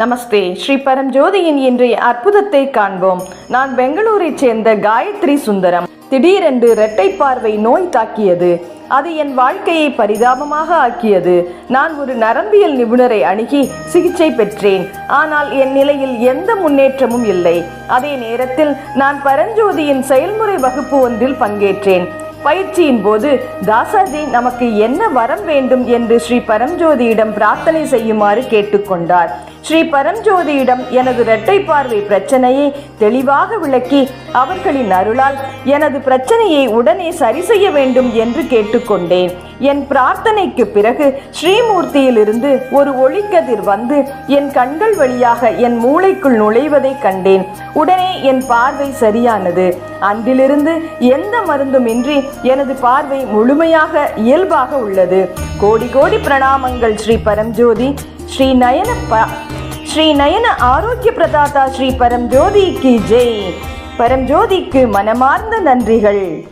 நமஸ்தே. ஸ்ரீ பரஞ்சோதியின் இன்றைய அற்புதத்தை காண்போம். நான் பெங்களூரைச் சேர்ந்த காயத்ரி சுந்தரம். திடீரென்று இரட்டை பார்வை நோய் தாக்கியது. அது என் வாழ்க்கையை பரிதாபமாக ஆக்கியது. நான் ஒரு நரம்பியல் நிபுணரை அணுகி சிகிச்சை பெற்றேன். ஆனால் என் நிலையில் எந்த முன்னேற்றமும் இல்லை. அதே நேரத்தில் நான் பரஞ்சோதியின் செயல்முறை வகுப்பு ஒன்றில் பங்கேற்றேன். பயிற்சியின் போது தாசாஜி நமக்கு என்ன வரம் வேண்டும்? என்று ஸ்ரீ பரம்ஜோதியிடம் பிரார்த்தனை செய்யுமாறு கேட்டுக்கொண்டார். ஸ்ரீ பரம்ஜோதியிடம் எனது இரட்டை பார்வை பிரச்சனையை தெளிவாக விளக்கி அவர்களின் அருளால் எனது பிரச்சனையை உடனே சரி செய்ய வேண்டும் என்று கேட்டுக்கொண்டேன். என் பிரார்த்தனைக்கு பிறகு ஸ்ரீமூர்த்தியிலிருந்து ஒரு ஒளிக்கதிர் வந்து என் கண்கள் வழியாக என் மூளைக்குள் நுழைவதை கண்டேன். உடனே என் பார்வை சரியானது. அன்றிலிருந்து எந்த மருந்துமின்றி எனது பார்வை முழுமையாக இயல்பாக உள்ளது. கோடி கோடி பிரணாமங்கள் ஸ்ரீ பரம்ஜோதி ஸ்ரீ நயன ப ஸ்ரீ நயன ஆரோக்கிய பிரதாதா ஸ்ரீ பரம்ஜோதிக்கு ஜெய். பரம்ஜோதிக்கு மனமார்ந்த நன்றிகள்.